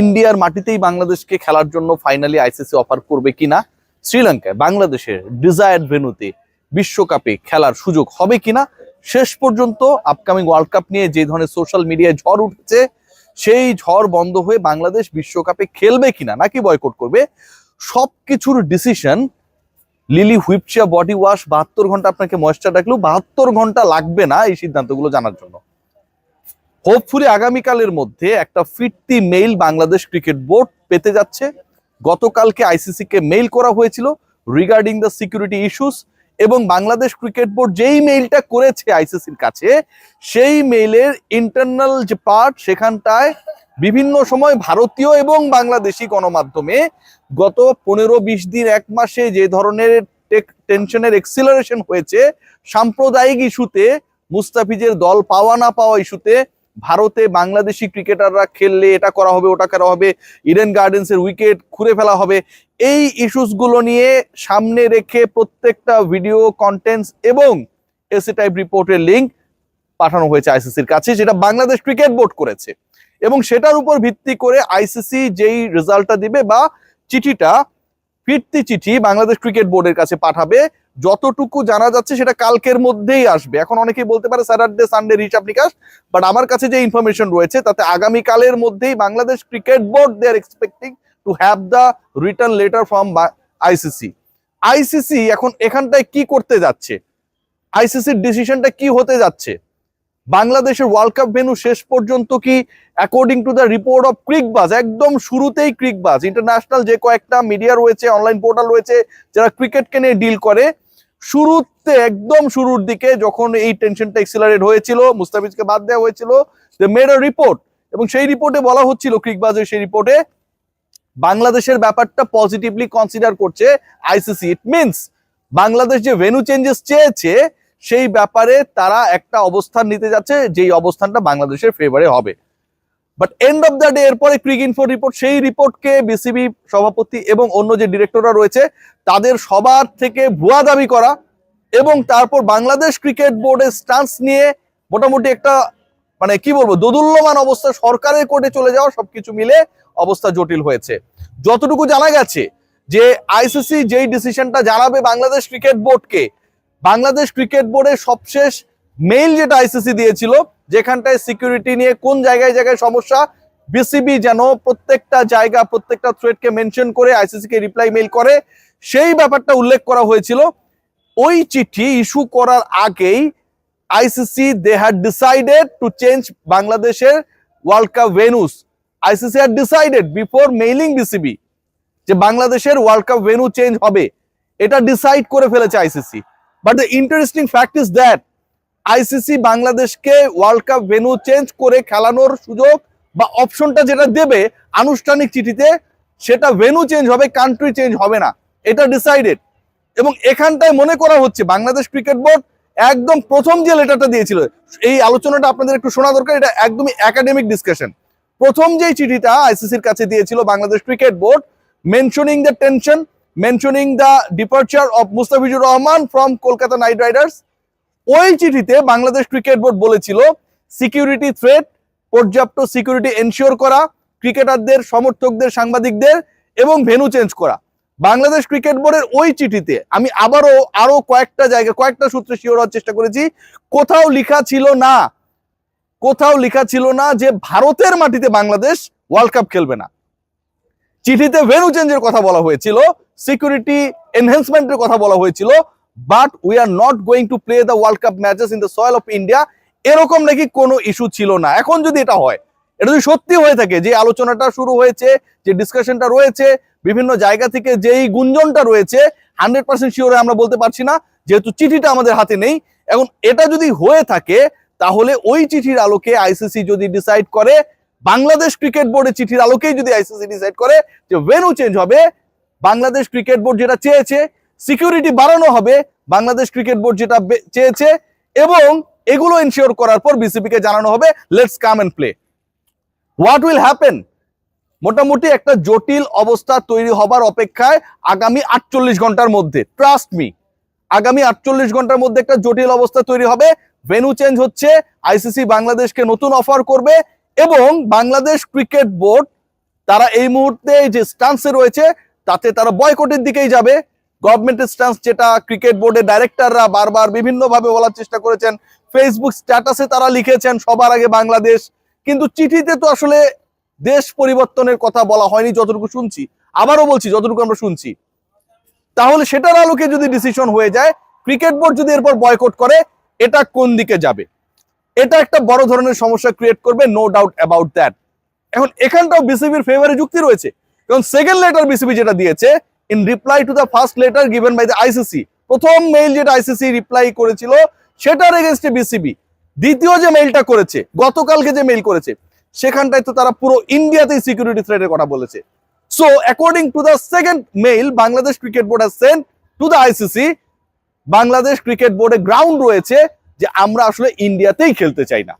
ইন্ডিয়ার মাটিতেই বাংলাদেশকে খেলার জন্য ফাইনালি আইসিসি অফার করবে কিনা? শ্রীলঙ্কায় বাংলাদেশের ডিজায়ার্ড ভেনুতে বিশ্বকাপে খেলার সুযোগ হবে কিনা? শেষ পর্যন্ত আপকামিং ওয়ার্ল্ড কাপ নিয়ে যে ধরনের সোশ্যাল মিডিয়ায় ঝড় উঠছে, সেই ঝড় বন্ধ হয়ে বাংলাদেশ বিশ্বকাপে খেলবে কিনা নাকি বয়কট করবে? সবকিছুর ডিসিশন লিলি হুইপচিয়া বডি ওয়াশ বাহাত্তর ঘণ্টা আপনাকে ময়েশ্চার রাখলেও বাহাত্তর ঘণ্টা লাগবে না এই সিদ্ধান্তগুলো জানার জন্য। হোপফুলি আগামীকালের মধ্যে একটা ফিরতি মেইল বাংলাদেশ ক্রিকেট বোর্ড পেতে যাচ্ছে। গতকালকে আইসিসি কে মেইল করা হয়েছিল রিগার্ডিং দ্য সিকিউরিটি ইস্যুস এবং বাংলাদেশ ক্রিকেট বোর্ড যেই মেইলটা করেছে আইসিসির কাছে, সেই মেইলের ইন্টারনাল যে পার্ট সেখানটায় বিভিন্ন সময় ভারতীয় এবং বাংলাদেশি গণমাধ্যমে গত পনেরো বিশ দিন এক মাসে যে ধরনের টেনশনের এক্সিলারেশন হয়েছে, সাম্প্রদায়িক ইস্যুতে মুস্তাফিজের দল পাওয়া না পাওয়া ইস্যুতে ভারতে বাংলাদেশি ক্রিকেটাররা খেললে এটা করা হবে, ওটা করা হবে ইডেন গার্ডেন্সের উইকেট খুঁড়ে ফেলা হবে। এই ইস্যুসগুলো নিয়ে সামনে রেখে প্রত্যেকটা ভিডিও কন্টেন্টস এবং এসি টাইপ রিপোর্টের লিঙ্ক পাঠানো হয়েছে আইসিসির কাছে, যেটা বাংলাদেশ ক্রিকেট বোর্ড করেছে। এবং সেটার উপর ভিত্তি করে আইসিসি যেই রেজাল্টটা দিবে বা চিঠিটা ফিরতি চিঠি বাংলাদেশ ক্রিকেট বোর্ডের কাছে পাঠাবে যতটুকু জানা যাচ্ছে সেটা কালকের মধ্যেই আসবে। এখন অনেকেই বলতে পারে স্যাটারডে সানডে হিসাব নিকাশ বাট আমার কাছে যে ইনফরমেশন রয়েছে, তাতে আগামীকালের মধ্যেই Bangladesh cricket board they are expecting to have the return letter from ICC ICC এখন এখানটায় কি করতে যাচ্ছে? আইসিসির ডিসিশনটা কি হতে যাচ্ছে? বাংলাদেশের ওয়ার্ল্ড কাপ ভেনু শেষ পর্যন্ত কি according to the report of Cricbuzz একদম শুরুতেই ক্রিকবাজ ইন্টারন্যাশনাল যে কয়েকটা মিডিয়া রয়েছে অনলাইন পোর্টাল রয়েছে, যারা ক্রিকেটকে নিয়ে ডিল করে শুরুতে, একদম শুরুর দিকে যখন এই টেনশনটা এক্সিলারেট হয়েছিল, মুস্তাফিজকে বাদ দেওয়া হয়েছিল দে মেড রিপোর্ট এবং সেই রিপোর্টে বলা হচ্ছিল, ক্রিকবাজের সেই রিপোর্টে বাংলাদেশের ব্যাপারটা পজিটিভলি কনসিডার করছে আইসিসি ইট মিনস বাংলাদেশ যে ভেনু চেঞ্জেস চেয়েছে, সেই ব্যাপারে তারা একটা অবস্থান নিতে যাচ্ছে, যেই অবস্থানটা বাংলাদেশের ফেভারে হবে। But end of the day এরপরে ক্রিক ইনফো রিপোর্ট সেই রিপোর্টকে বিসিবি সভাপতি এবং অন্য যে ডিরেক্টররা রয়েছে, তাদের সবার থেকে ভুয়া দাবি করা এবং তারপর বাংলাদেশ ক্রিকেট বোর্ডের স্টান্স নিয়ে মোটামুটি একটা মানে কি বলব, দোদুল্যমান অবস্থা, সরকারের কোর্টে চলে যাওয়া সবকিছু মিলে অবস্থা জটিল হয়েছে। যতটুকু জানা গেছে যে আইসিসি যেই ডিসিশনটা জানাবে বাংলাদেশ ক্রিকেট বোর্ডকে বাংলাদেশ ক্রিকেট বোর্ডের সবশেষ মেইল যেটা আইসিসি দিয়েছিল, যেখানটায় সিকিউরিটি নিয়ে কোন জায়গায় জায়গায় সমস্যা বিসিবি যেন প্রত্যেকটা জায়গা, প্রত্যেকটা থ্রেডকে মেনশন করে আইসিসি কে রিপ্লাই মেইল করে, সেই ব্যাপারটা উল্লেখ করা হয়েছিল। ওই চিঠি ইস্যু করার আগেই ICC they had decided to change বাংলাদেশের world cup venues ICC had decided before mailing BCB যে বাংলাদেশের ওয়ার্ল্ড কাপ ভেনু চেঞ্জ হবে। এটা ডিসাইড করে ফেলেছে ICC but the interesting fact is that ICC বাংলাদেশকে ওয়ার্ল্ড কাপ ভেনু চেঞ্জ করে খেলানোর সুযোগ বা অপশনটা যেটা দেবে আনুষ্ঠানিক চিঠিতে, সেটা ভেনু চেঞ্জ হবে কান্ট্রি চেঞ্জ হবে না। এটা ডিসাইডেড এবং এখানটায় মনে করা হচ্ছে বাংলাদেশ ক্রিকেট বোর্ড একদম প্রথম যে লেটারটা দিয়েছিল, এই আলোচনাটা আপনাদের একটু শোনা দরকার, এটা একদমই একাডেমিক ডিসকাশন প্রথম যেই চিঠিটা আইসিসির কাছে দিয়েছিল Bangladesh cricket board mentioning the tension mentioning the departure of Mustafizur Rahman from Kolkata Knight Riders ওই চিঠিতে বাংলাদেশ ক্রিকেট বোর্ড বলেছিল সিকিউরিটি থ্রেট পর্যাপ্ত সিকিউরিটি এনশিওর করা, ক্রিকেটারদের, সমর্থকদের, সাংবাদিকদের এবং ভেনু চেঞ্জ করা। বাংলাদেশ ক্রিকেট বোর্ডের ওই চিঠিতে আমি আবারও আরও কয়েকটা জায়গায় কয়েকটা সূত্রে শিওর হওয়ার চেষ্টা করেছি, কোথাও লেখা ছিল না, কোথাও লেখা ছিল না যে ভারতের মাটিতে বাংলাদেশ ওয়ার্ল্ড কাপ খেলবে না। চিঠিতে ভেনু চেঞ্জের কথা বলা হয়েছিল সিকিউরিটি এনহেন্সমেন্টের কথা বলা হয়েছিল but we are not going to play the world cup matches in the soil of India এরকম নাকি কোনো ইস্যু ছিল না। এখন যদি এটা হয়, এটা যদি সত্যি হয়ে থাকে, যে আলোচনাটা শুরু হয়েছে, যে ডিসকাশনটা রয়েছে, বিভিন্ন জায়গা থেকে যেই গুঞ্জনটা রয়েছে হান্ড্রেড পার্সেন্ট শিওরে আমরা বলতে পারছি না, যেহেতু চিঠিটা আমাদের হাতে নেই। এখন এটা যদি হয়ে থাকে, তাহলে ওই চিঠির আলোকে আইসিসি যদি ডিসাইড করে, বাংলাদেশ ক্রিকেট বোর্ডের চিঠির আলোকেই যদি আইসিসি ডিসাইড করে, যে ভেনু চেঞ্জ হবে, বাংলাদেশ ক্রিকেট বোর্ড যেটা চেয়েছে সিকিউরিটি বাড়ানো হবে বাংলাদেশ ক্রিকেট বোর্ড যেটা চেয়েছে এবং এগুলো ইনশিওর করার পর বিসিবি কে জানানো হবে let's come and play what will happen মোটামুটি একটা জটিল অবস্থা তৈরি হবার অপেক্ষায় আগামী আটচল্লিশ ঘণ্টার মধ্যে ট্রাস্ট মি আগামী আটচল্লিশ ঘণ্টার মধ্যে একটা জটিল অবস্থা তৈরি হবে। ভেনু চেঞ্জ হচ্ছে আইসিসি বাংলাদেশকে নতুন অফার করবে এবং বাংলাদেশ ক্রিকেট বোর্ড তারা এই মুহূর্তে যে স্টান্সে রয়েছে, তাতে তারা বয়কটের দিকেই যাবে। গভর্নমেন্টের স্টান্স যেটা ক্রিকেট বোর্ডের ডাইরেক্টররা বারবার বিভিন্নভাবে বলার চেষ্টা করেছেন। ফেসবুক স্ট্যাটাসে তারা লিখেছেন সবার আগে বাংলাদেশ। কিন্তু চিঠিতে তো আসলে দেশ পরিবর্তনের কথা বলা হয়নি যতটুকু শুনছি। আবারও বলছি যতটুকু আমরা শুনছি। তাহলে সেটার আলোকে যদি ডিসিশন হয়ে যায় ক্রিকেট বোর্ড যদি এরপর বয়কট করে, এটা কোন দিকে যাবে? এটা একটা বড় ধরনের সমস্যা ক্রিয়েট করবে নো ডাউট অ্যাবাউট দ্যাট এখন এখানটাও বিসিবির ফেভারে যুক্তি রয়েছে। কারণ সেকেন্ড লেটার বিসিবি যেটা দিয়েছে in reply to the first letter given by the ICC প্রথম মেইল যেটা আইসিসি রিপ্লাই করেছিল, সেটার এগেনস্টে বিসিবি দ্বিতীয় যে মেইলটা করেছে, গতকালকে যে মেইল করেছে, সেখানটায় তো তারা পুরো ইন্ডিয়াতেই সিকিউরিটি থ্রেটের কথা বলেছে। So according to the second mail Bangladesh cricket board has sent to the ICC Bangladesh cricket বোর্ডে গ্রাউন্ড রয়েছে যে আমরা আসলে ইন্ডিয়াতেই খেলতে চাই না।